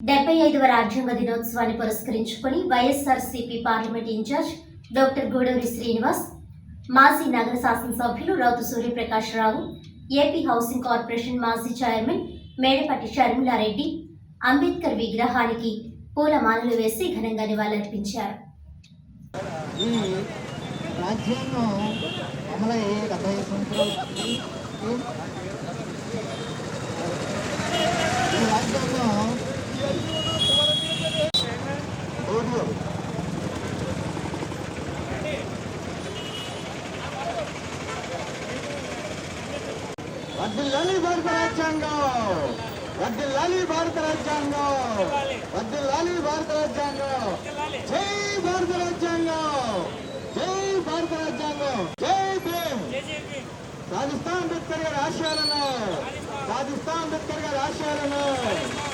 డెబ్బై ఐదవ రాజ్యాంగ దినోత్సవాన్ని పురస్కరించుకొని YSR CP parliament in-charge doctor Guduri Srinivas మాజీ నగర శాసనసభ్యులు రౌతు Suryaprakash Rao AP housing corporation మాజీ చైర్మన్ మేడపాటి షర్మిలారెడ్డి అంబేద్కర్ విగ్రహానికి పూలమాలలు వేసి ఘనంగా నివాళులర్పించారు. ఈ రాజ్యాంగం అమలయ్యే డెబ్బై సంవత్సరాలు రాజ్యాంగం రాజ్యాంగం. వర్ధిల్లాలి భారత రాజ్యాంగం. వర్ధిల్లాలి భారత రాజ్యాంగం. జై భారత రాజ్యాంగం. జై భారత రాజ్యాంగం. జై భీమ్. రాజస్థాన్ అంబేద్కర్ గారి ఆశయాలను. రాజస్థాన్ అంబేద్కర్ గారి ఆశయాలను.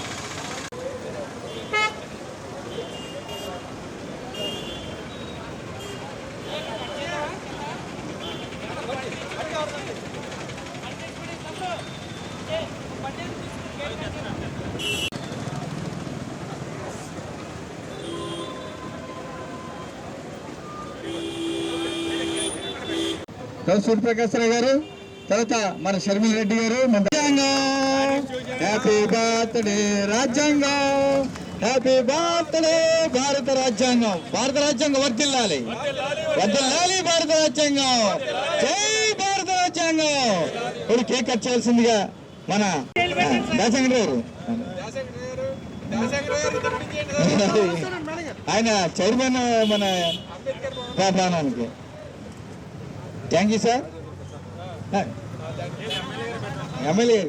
సూర్యప్రకాశ్ రావు గారు తర్వాత మన షర్మిల రెడ్డి గారు మన హ్యాపీ బర్త్డే రాజ్యాంగం. హ్యాపీ బర్త్డే భారత రాజ్యాంగం. భారత రాజ్యాంగం వర్దిల్లాలి వర్దిల్లాలి భారత రాజ్యాంగం. జై భారత రాజ్యాంగం. ఇప్పుడు కేక్ కట్ చేయాల్సిందిగా మన దాసంగ గారు. ఆయన చైర్మన్ మన ప్రాణానికి. థ్యాంక్ యూ సార్ ఎమ్మెల్యే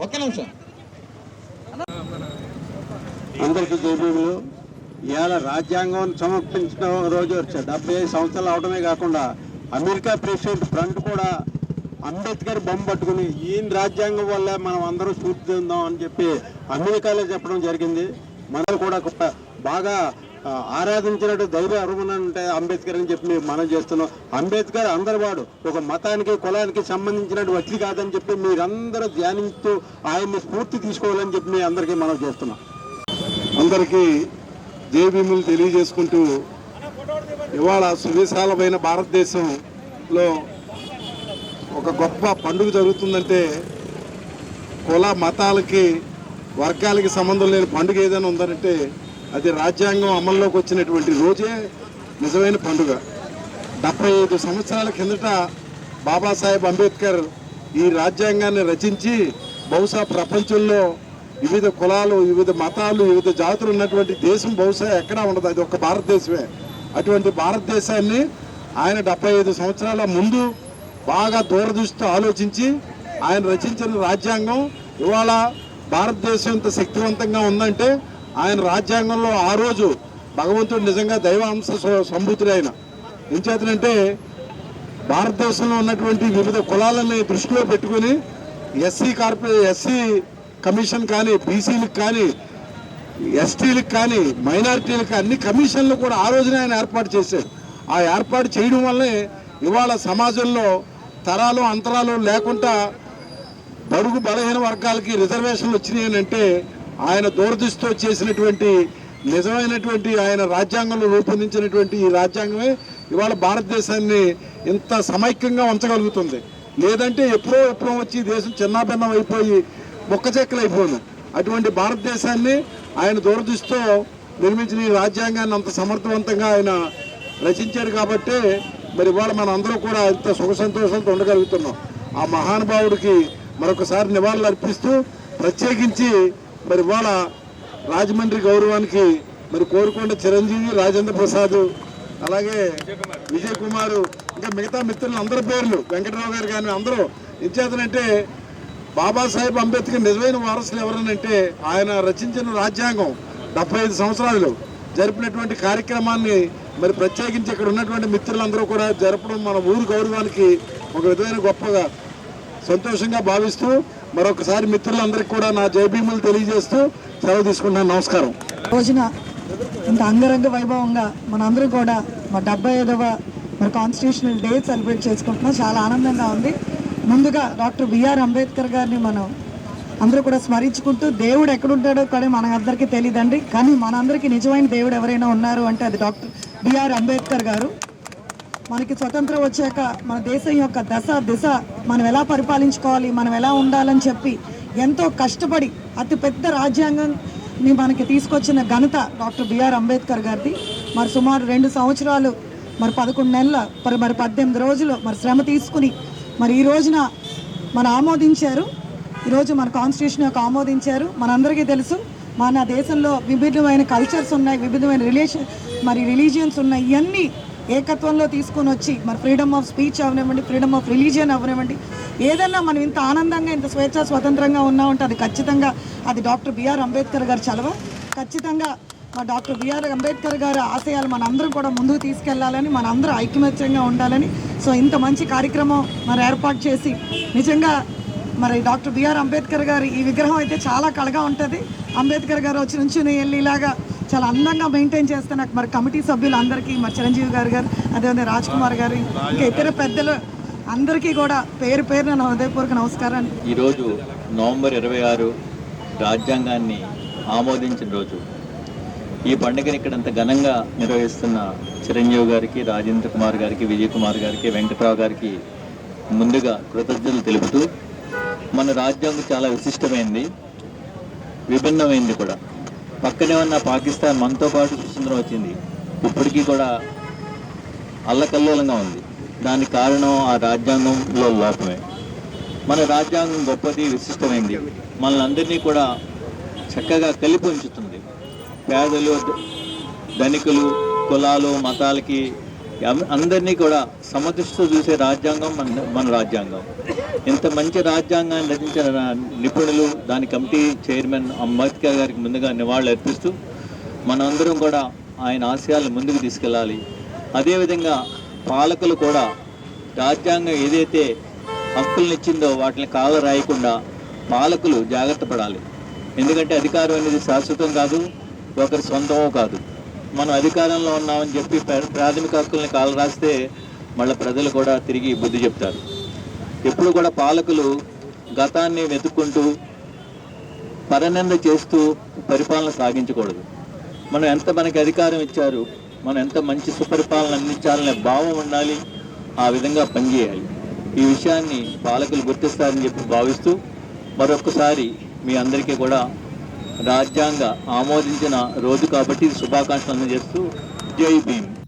ఒక్క నిమిషం. అందరికీ జైబీలు ఇవాళ రాజ్యాంగం సమర్పించిన రోజు వచ్చాయి డెబ్బై ఐదు సంవత్సరాలు అవడమే కాకుండా అమెరికా ప్రెసిడెంట్ ఫ్రంట్ కూడా అంబేద్కర్ బొమ్మ పట్టుకుని ఈయన రాజ్యాంగం వల్ల మనం అందరం స్ఫూర్తి చెందాం అని చెప్పి అమెరికాలో చెప్పడం జరిగింది. మనం కూడా బాగా ఆరాధించినట్టు దైవ అరుమణ ఉంటాయి అంబేద్కర్ అని చెప్పి మేము మనం చేస్తున్నాం. అంబేద్కర్ అందరి వాడు ఒక మతానికి కులానికి సంబంధించినట్టు వ్యక్తి కాదని చెప్పి మీరందరూ ధ్యానిస్తూ ఆయన్ని స్ఫూర్తి తీసుకోవాలని చెప్పి మీ అందరికీ మనం చేస్తున్నాం. అందరికీ జేబీములు తెలియజేసుకుంటూ ఇవాళ సువిశాలమైన భారతదేశంలో ఒక గొప్ప పండుగ జరుగుతుందంటే కుల మతాలకి వర్గాలకి సంబంధం లేని పండుగ ఏదైనా ఉందంటే అది రాజ్యాంగం అమల్లోకి వచ్చినటువంటి రోజే నిజమైన పండుగ. డెబ్బై ఐదు సంవత్సరాల కిందట బాబాసాహెబ్ అంబేద్కర్ ఈ రాజ్యాంగాన్ని రచించి బహుశా ప్రపంచంలో వివిధ కులాలు వివిధ మతాలు వివిధ జాతులు ఉన్నటువంటి దేశం బహుశా ఎక్కడా ఉండదు. అది ఒక భారతదేశమే. అటువంటి భారతదేశాన్ని ఆయన డెబ్బై ఐదు సంవత్సరాల ముందు బాగా దూరదృష్టితో ఆలోచించి ఆయన రచించిన రాజ్యాంగం ఇవాళ భారతదేశం ఇంత శక్తివంతంగా ఉందంటే ఆయన రాజ్యాంగంలో ఆ రోజు భగవంతుడు నిజంగా దైవాంశ స్వ- సంభూతుడైన ఎంచేతనంటే భారతదేశంలో ఉన్నటువంటి వివిధ కులాలని దృష్టిలో పెట్టుకుని ఎస్సీ కార్పొరే ఎస్సీ కమిషన్ కానీ బీసీలకు కానీ ఎస్టీలకు కానీ మైనారిటీలకు అన్ని కమిషన్లు కూడా ఆ రోజునే ఆయన ఏర్పాటు చేశారు. ఆ ఏర్పాటు చేయడం వల్లే ఇవాళ సమాజంలో తరాలు అంతరాలు లేకుండా బరుగు బలహీన వర్గాలకి రిజర్వేషన్లు వచ్చినాయి అంటే ఆయన దూరదృష్టితో చేసినటువంటి నిజమైనటువంటి ఆయన రాజ్యాంగంలో రూపొందించినటువంటి ఈ రాజ్యాంగమే ఇవాళ భారతదేశాన్ని ఇంత సమైక్యంగా ఉంచగలుగుతుంది. లేదంటే ఎప్పుడో ఎప్పుడో వచ్చి దేశం చిన్నాభిన్నం అయిపోయి మొక్కచెక్కలు అయిపోను. అటువంటి భారతదేశాన్ని ఆయన దూరదృష్టితో నిర్మించిన ఈ రాజ్యాంగాన్ని అంత సమర్థవంతంగా ఆయన రచించారు కాబట్టే మరి ఇవాళ మన అందరూ కూడా ఇంత సుఖ సంతోషంతో ఉండగలుగుతున్నాం. ఆ మహానుభావుడికి మరొకసారి నివాళులు అర్పిస్తూ ప్రత్యేకించి మరి ఇవాళ రాజమండ్రి గౌరవానికి మరి కోరుకొండ చిరంజీవి రాజేంద్ర ప్రసాద్ అలాగే విజయ్ కుమార్ ఇంకా మిగతా మిత్రులు అందరి పేర్లు వెంకటరావు గారు కానీ అందరూ ఇచ్చేతనంటే బాబాసాహెబ్ అంబేద్కర్ నిజమైన వారసులు ఎవరనంటే ఆయన రచించిన రాజ్యాంగం డెబ్బై ఐదు సంవత్సరాలు. జరిపినటువంటి కార్యక్రమాన్ని మరి ప్రత్యేకించి ఇక్కడ ఉన్నటువంటి మిత్రులందరూ కూడా జరపడం మన ఊరు గౌరవానికి ఒక విధమైన గొప్పగా సంతోషంగా భావిస్తూ మరొకసారి మిత్రులందరికీ కూడా నా జయభీములు తెలియజేస్తూ సెలవు తీసుకుంటున్నాను. నమస్కారం. రోజున ఇంత అంగరంగ వైభవంగా మనందరూ కూడా మా డెబ్బై ఐదవ మరి కాన్స్టిట్యూషనల్ డే సెలబ్రేట్ చేసుకుంటున్నాం. చాలా ఆనందంగా ఉంది. ముందుగా డాక్టర్ బిఆర్ అంబేద్కర్ గారిని మనం అందరూ కూడా స్మరించుకుంటూ దేవుడు ఎక్కడుంటాడో కానీ మన అందరికీ తెలియదండి కానీ మనందరికీ నిజమైన దేవుడు ఎవరైనా ఉన్నారు అంటే అది డాక్టర్ బిఆర్ అంబేద్కర్ గారు. మనకి స్వతంత్రం వచ్చాక మన దేశం యొక్క దశ దిశ మనం ఎలా పరిపాలించుకోవాలి మనం ఎలా ఉండాలని చెప్పి ఎంతో కష్టపడి అతిపెద్ద రాజ్యాంగాన్ని మనకి తీసుకొచ్చిన ఘనత డాక్టర్ బిఆర్ అంబేద్కర్ గారిది. మరి సుమారు రెండు సంవత్సరాలు మరి పదకొండు నెలల మరి మరి పద్దెనిమిది రోజులు మరి శ్రమ తీసుకుని మరి ఈ రోజున మన ఆమోదించారు. ఈరోజు మన కాన్స్టిట్యూషన్ యొక్క ఆమోదించారు. మనందరికీ తెలుసు మన దేశంలో విభిన్నమైన కల్చర్స్ ఉన్నాయి విభిన్నమైన రిలేషన్ మరి రిలీజియన్స్ ఉన్నాయి. ఇవన్నీ ఏకత్వంలో తీసుకొని వచ్చి మరి ఫ్రీడమ్ ఆఫ్ స్పీచ్ అవనివ్వండి ఫ్రీడమ్ ఆఫ్ రిలీజియన్ అవనివ్వండి ఏదన్నా మనం ఇంత ఆనందంగా ఇంత స్వేచ్ఛ స్వతంత్రంగా ఉన్నామంటే అది ఖచ్చితంగా అది డాక్టర్ బిఆర్ అంబేద్కర్ గారు చలవ. ఖచ్చితంగా మా డాక్టర్ బిఆర్ అంబేద్కర్ గారి ఆశయాలు మనందరం కూడా ముందుకు తీసుకెళ్ళాలని మన అందరూ ఐక్యమత్యంగా ఉండాలని. సో ఇంత మంచి కార్యక్రమం మరి ఏర్పాటు చేసి నిజంగా మరి డాక్టర్ బిఆర్ అంబేద్కర్ గారి ఈ విగ్రహం అయితే చాలా కళగా ఉంటుంది. అంబేద్కర్ గారు వచ్చి నుంచి వెళ్ళి ఇలాగా చాలా అందంగా మెయింటైన్ చేస్తే నాకు మరి కమిటీ సభ్యులు అందరికీ మరి చిరంజీవి గారు గారు అదేవిధంగా రాజ్ కుమార్ గారు ఇంకా ఇతర పెద్దలు అందరికీ కూడా పేరు పేరు నా హృదయపూర్వక నమస్కారం ఈరోజు నవంబర్ ఇరవై ఆరు రాజ్యాంగాన్ని ఆమోదించిన రోజు. ఈ పండుగని ఇక్కడ అంత ఘనంగా నిర్వహిస్తున్న చిరంజీవి గారికి రాజేంద్ర కుమార్ గారికి విజయ్ కుమార్ గారికి వెంకట్రావు గారికి ముందుగా కృతజ్ఞతలు తెలుపుతూ మన రాజ్యాంగం చాలా విశిష్టమైంది విభిన్నమైంది కూడా. పక్కనే ఉన్న పాకిస్తాన్ మనతో పాటు స్వతంత్రం వచ్చింది. ఇప్పటికీ కూడా అల్లకల్లోలంగా ఉంది. దానికి కారణం ఆ రాజ్యాంగంలో లోపమే. మన రాజ్యాంగం గొప్పది విశిష్టమైంది. మనల్ని అందరినీ కూడా చక్కగా కలిపి ఉంచుతుంది. పేదలు ధనికులు కులాలు మతాలకి అందరినీ కూడా సమదృష్టితో చూసే రాజ్యాంగం మన మన రాజ్యాంగం. ఇంత మంచి రాజ్యాంగాన్ని రచించిన నిపుణులు దాని కమిటీ చైర్మన్ అంబేద్కర్ గారికి ముందుగా నివాళులు అర్పిస్తూ మనందరం కూడా ఆయన ఆశయాలను ముందుకు తీసుకెళ్ళాలి. అదేవిధంగా పాలకులు కూడా రాజ్యాంగం ఏదైతే హక్కులను ఇచ్చిందో వాటిని కాల రాయకుండా పాలకులు జాగ్రత్త పడాలి. ఎందుకంటే అధికారం అనేది శాశ్వతం కాదు ఒకరి సొంతమో కాదు. మనం అధికారంలో ఉన్నామని చెప్పి ప్రాథమిక హక్కుల్ని కాలరాస్తే మళ్ళీ ప్రజలు కూడా తిరిగి బుద్ధి చెప్తారు. ఎప్పుడు కూడా పాలకులు గతాన్ని వెతుక్కుంటూ పరనింద చేస్తూ పరిపాలన సాగించకూడదు. మనం ఎంత మనకి అధికారం ఇచ్చారు మనం ఎంత మంచి సుపరిపాలన అందించాలనే భావం ఉండాలి ఆ విధంగా పనిచేయాలి. ఈ విషయాన్ని పాలకులు గుర్తిస్తారని చెప్పి భావిస్తూ మరొకసారి మీ అందరికీ కూడా రాజ్యాంగ ఆమోదించిన రోజు కాబట్టి శుభాకాంక్షలు అందజేస్తూ జై భీమ్.